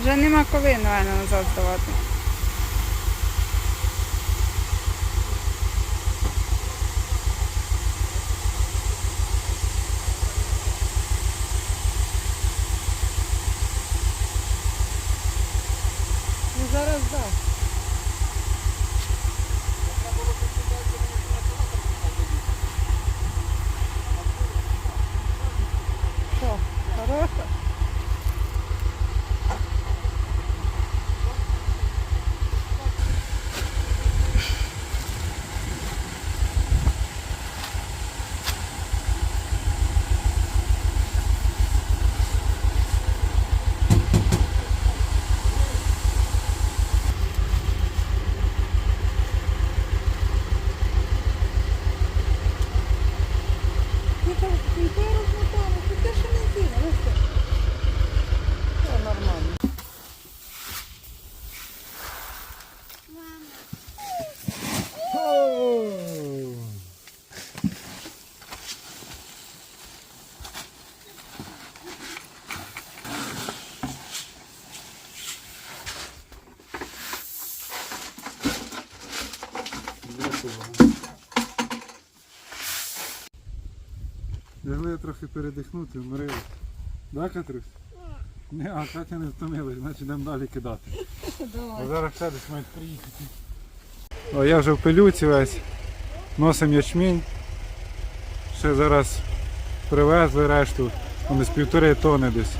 Вже нема коли, напевно, назад здавати. Ну зараз так. Що, хороша? Ти там ти розмотала, ти те ще не з'їла, ну що? Все нормально. Лягли трохи передихнути, вморили. Да, Катрусь? Ні, а Катя не втомилась, значить йдемо далі кидати. А зараз ще десь мають приїхати. О, я вже в пилюці весь. Носим ячмінь. Ще зараз привезли решту. Вони з півтори тони десь.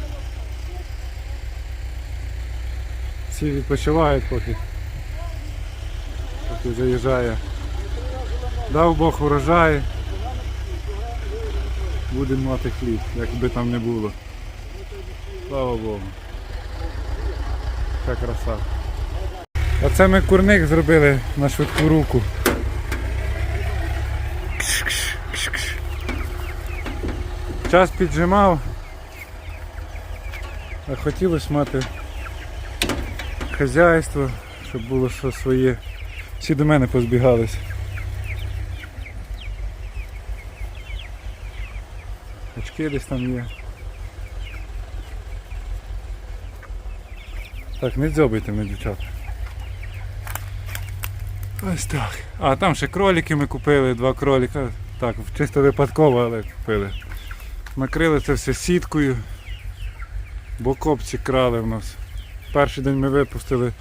Всі відпочивають поки. Поки заїжджає. Дав Бог урожай. Будемо мати хліб, як би там не було. Слава Богу. Яка краса. А це ми курник зробили на швидку руку. Час піджимав. А хотілося мати хазяйство, щоб було що своє. Всі до мене позбігались. Очки десь там є. Так, не дзьобайте мене, дівчата. Ось так. А там ще кролики ми купили, два кролика. Так, чисто випадково, але купили. Накрили це все сіткою. Бо копці крали в нас. Перший день ми випустили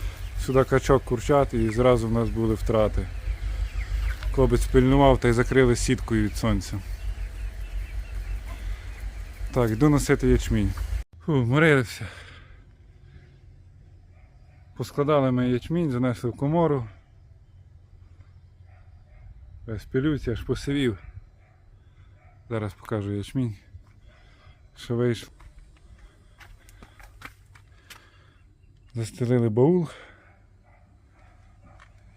сюди качок курчат і зразу в нас були втрати. Хлопець пильнував та й закрили сіткою від сонця. Так, йду носити ячмінь. Фу, морилися. Поскладали ми ячмінь, занесли в комору. Весь пилюці, аж посивів. Зараз покажу ячмінь. Що вийшло. Застелили баул.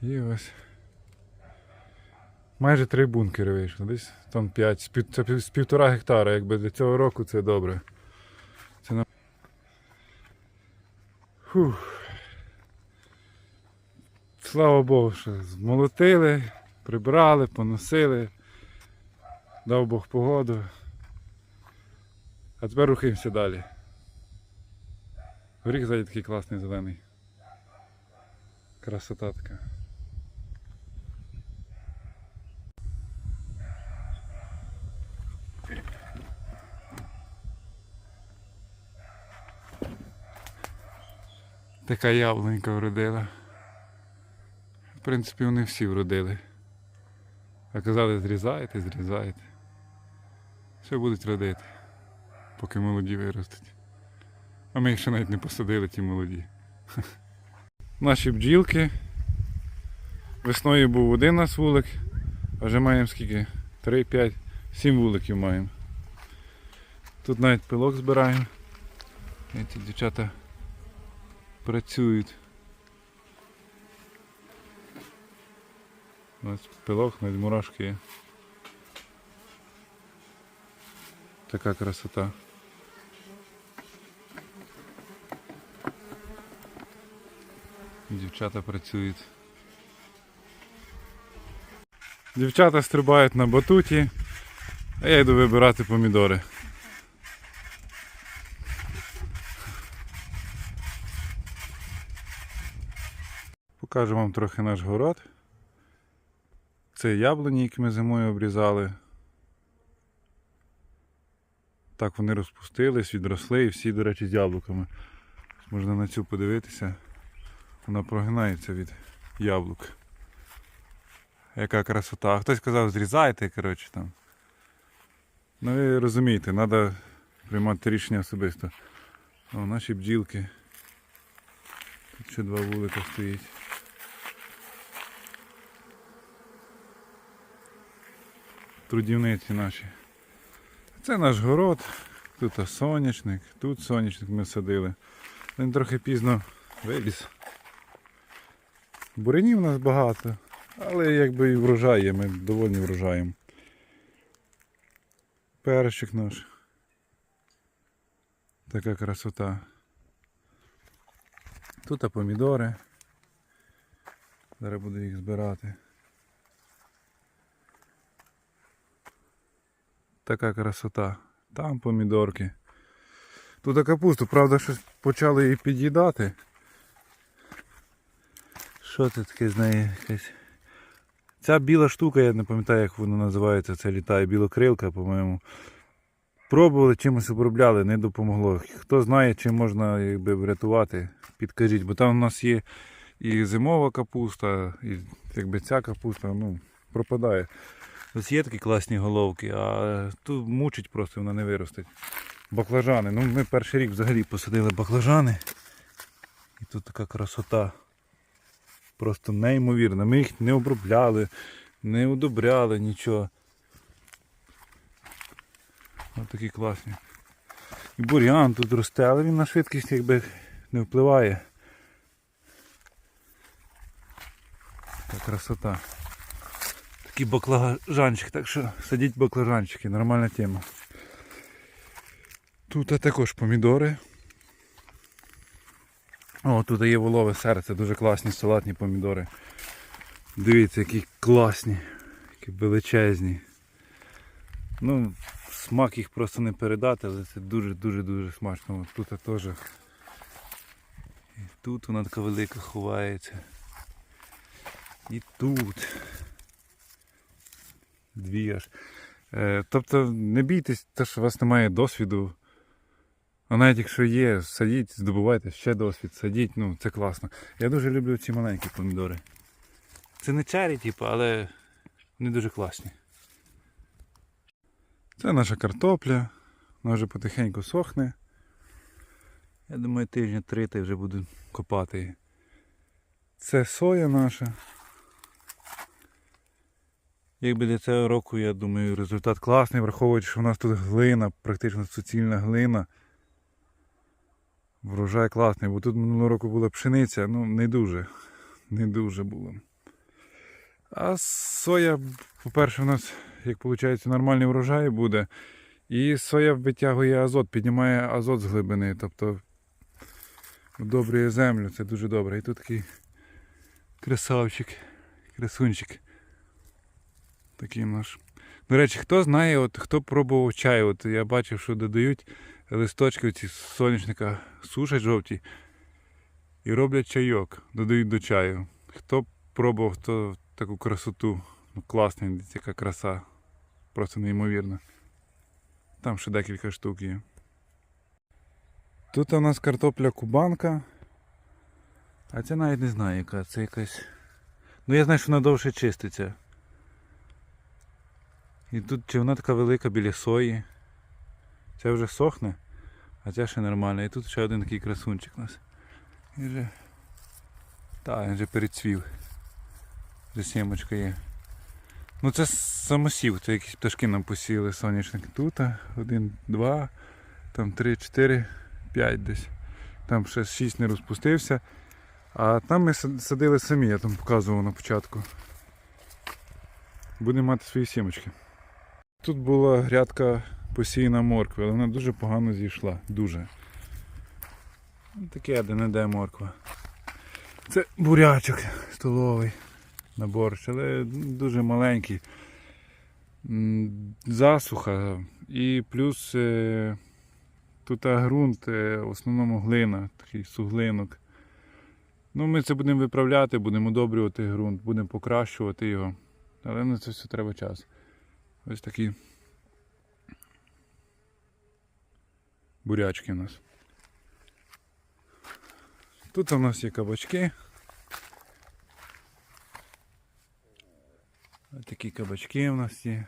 І ось. Майже три бункери вийшло, десь там 5, з, пів, це пів- з півтора гектара, якби для цього року це добре. Це на... Фух. Слава Богу, що змолотили, прибрали, поносили, дав Бог погоду. А тепер рухаємося далі. Горіх ззаді такий класний зелений. Красота така. Така яблунька вродила. В принципі, вони всі вродили. А казали, зрізаєте, зрізаєте. Все будуть родити, поки молоді виростуть. А ми їх ще навіть не посадили, ті молоді. Наші бджілки. Весною був один у нас вулик, а вже маємо скільки? 3, 5, 7 вуликів маємо. Тут навіть пилок збираємо. Ці дівчата працюють. Ось пилок, навіть мурашки є. Така красота. Дівчата працюють. Дівчата стрибають на батуті, а я йду вибирати помідори. Покажу вам трохи наш город. Це яблуні, які ми зимою обрізали. Так вони розпустились, відросли і всі, до речі, з яблуками. Можна на цю подивитися. Вона прогинається від яблук. Яка красота. А хтось казав, зрізайте, коротше там. Ну ви розумієте, треба приймати рішення особисто. О, наші бджілки. Тут ще два вулика стоїть. Трудівниці наші. Це наш город. Тут соняшник, тут соняшник ми садили. Він трохи пізно виліз. Бурянів у нас багато, але якби і врожай є, ми довольні врожаєм. Перчик наш. Така красота. Тут помідори. Зараз буду їх збирати. Така красота. Там помідорки. Тут капусту, правда, щось почали її під'їдати. Що це таке з неї якась? Ця біла штука, я не пам'ятаю, як вона називається, це літає білокрилка, по-моєму. Пробували чимось обробляли, не допомогло. Хто знає, чим можна якби, врятувати, підкажіть, бо там у нас є і зимова капуста, і якби ця капуста ну, пропадає. Ось є такі класні головки, а тут мучить просто, вона не виростить. Баклажани. Ну, ми перший рік взагалі посадили баклажани. І тут така красота. Просто неймовірна. Ми їх не обробляли, не удобряли нічого. Ось такі класні. І бур'ян тут росте, але він на швидкість якби не впливає. Така красота. Такий баклажанчик, так що садіть баклажанчики, нормальна тема. Тут також помідори. О, тут є волове серце, дуже класні салатні помідори. Дивіться, які класні, які величезні. Ну, смак їх просто не передати, але це дуже-дуже-дуже смачно. От тут теж. І тут вона така велика ховається. І тут. Дві аж. Е, тобто не бійтесь, те, що у вас немає досвіду. А навіть якщо є, садіть, здобувайте ще досвід, садіть, ну це класно. Я дуже люблю ці маленькі помідори. Це не чарі, типу, але вони дуже класні. Це наша картопля. Вона вже потихеньку сохне. Я думаю, тижня три й вже буду копати. Це соя наша. Якби для цього року, я думаю, результат класний, враховуючи, що в нас тут глина, практично суцільна глина. Врожай класний, бо тут минулого року була пшениця, ну не дуже. Не дуже було. А соя, по-перше, у нас, як виходить, нормальний врожай буде. І соя витягує азот, піднімає азот з глибини, тобто удобрює землю, це дуже добре. І тут такий красавчик, красунчик. Такий наш. До речі, хто знає, от, хто пробував чай, от я бачив, що додають листочки ці з соняшника сушать жовті і роблять чайок, додають до чаю. Хто пробував то таку красоту, ну класний, яка краса. Просто неймовірна. Там ще декілька штук є. Тут у нас картопля кубанка. А це навіть не знаю яка, це якась. Ну я знаю, що вона довше чиститься. І тут чи вона така велика біля сої. Це вже сохне, а ця ще нормальна. І тут ще один такий красунчик у нас. Він вже. Так, він вже перецвів. Вже сімочка є. Ну це самосів, це якісь пташки нам посіяли соняшник. Тут один, два, там три, чотири, п'ять десь. Там ще шість не розпустився. А там ми садили самі, я там показував на початку. Будемо мати свої сімочки. Тут була грядка посіяна моркви, але вона дуже погано зійшла. Дуже. Таке де не де морква. Це бурячок столовий на борщ, але дуже маленький. Засуха і плюс е, тут ґрунт, е, в основному глина, такий суглинок. Ну, ми це будемо виправляти, будемо удобрювати ґрунт, будемо покращувати його. Але на це все треба час. Ось такі бурячки у нас. Тут у нас є кабачки. Ось такі кабачки у нас є.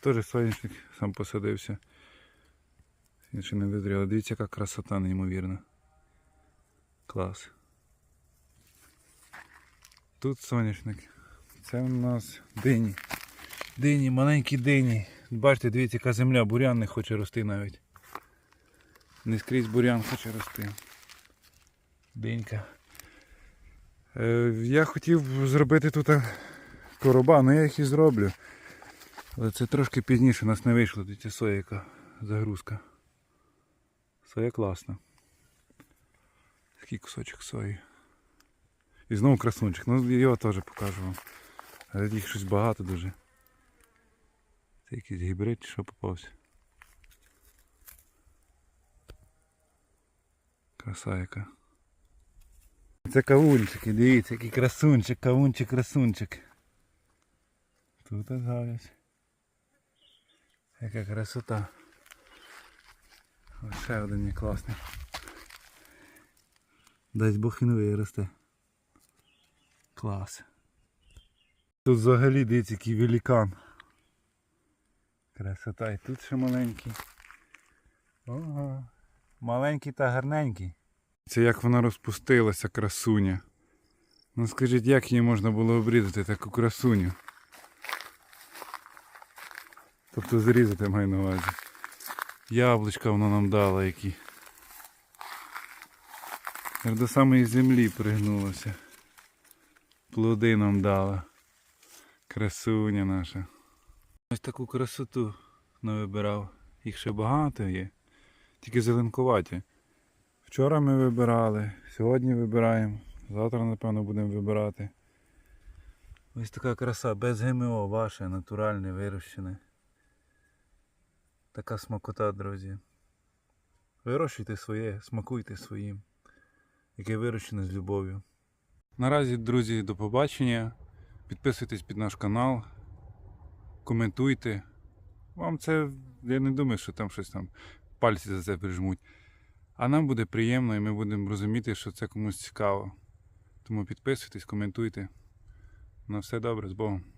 Теж соняшник сам посадився. Він ще не визрів. Дивіться, яка красота неймовірна. Клас. Тут соняшник. Це у нас дині. Дині, маленькі дині. Бачите, дивіться, яка земля, бурян не хоче рости навіть. Не скрізь бурян хоче рости. Динька. Е, я хотів зробити тут е, короба, але я їх і зроблю. Але це трошки пізніше у нас не вийшло. Дивіться, соя яка загрузка. Соя класна. Такий кусочок сої. І знову красунчик. Ну його теж покажу вам. Їх щось багато дуже. Це якийсь гібрид що попався. Краса яка. Це кавунчики, дивіться, який красунчик, кавунчик, красунчик. Тут ось Яка красота. Ось ще один є класний. Дасть Бог він виросте. Клас. Тут взагалі дивіться, який великан. Красота. І тут ще маленький. Ого. Маленький та гарненький. Це як вона розпустилася, красуня. Ну скажіть, як її можна було обрізати таку красуню? Тобто зрізати маю на увазі. Яблучка вона нам дала які. Аж До самої землі пригнулася. Плоди нам дала. Красуня наша. Ось таку красоту навибирав. Їх ще багато є. Тільки зеленкуваті. Вчора ми вибирали, сьогодні вибираємо, завтра, напевно, будемо вибирати. Ось така краса, без ГМО, ваше, натуральне, вирощене. Така смакота, друзі. Вирощуйте своє, смакуйте своїм, яке вирощене з любов'ю. Наразі, друзі, до побачення. Підписуйтесь під наш канал, коментуйте. Вам це, я не думаю, що там щось там пальці за це прижмуть. А нам буде приємно і ми будемо розуміти, що це комусь цікаво. Тому підписуйтесь, коментуйте. На все добре, з Богом.